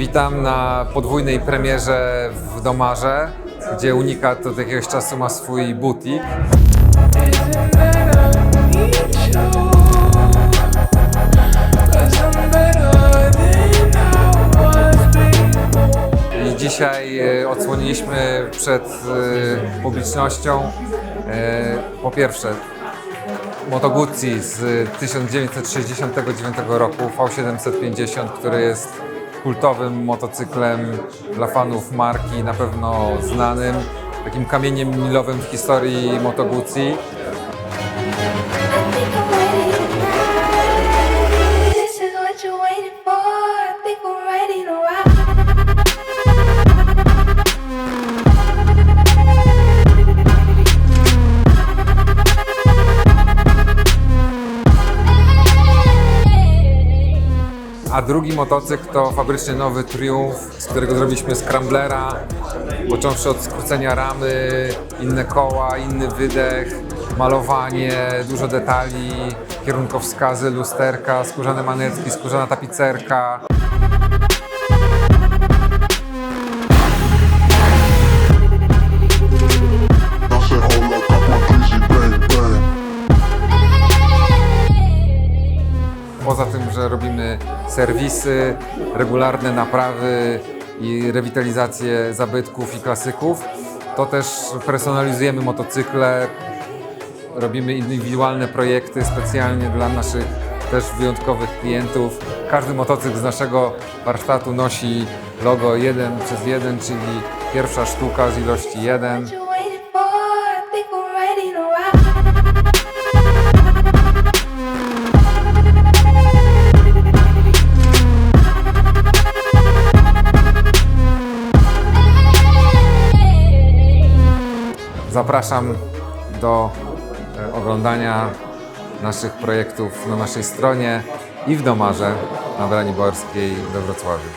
Witam na podwójnej premierze w Domarze, gdzie Unikat od jakiegoś czasu ma swój butik. I dzisiaj e, odsłoniliśmy przed e, publicznością e, po pierwsze Moto Guzzi z 1969 roku V750, który jest kultowym motocyklem dla fanów marki, na pewno znanym, takim kamieniem milowym w historii Moto Guzzi. A drugi motocykl to fabrycznie nowy Triumph, z którego zrobiliśmy scramblera, począwszy od skrócenia ramy, inne koła, inny wydech, malowanie, dużo detali, kierunkowskazy, lusterka, skórzane manetki, skórzana tapicerka. Poza tym, że robimy serwisy, regularne naprawy i rewitalizację zabytków i klasyków, to też personalizujemy motocykle, robimy indywidualne projekty specjalnie dla naszych też wyjątkowych klientów. Każdy motocykl z naszego warsztatu nosi logo 1 przez 1, czyli pierwsza sztuka z ilości 1. Zapraszam do e, oglądania naszych projektów na naszej stronie i w Domarze na Braniborskiej we Wrocławiu.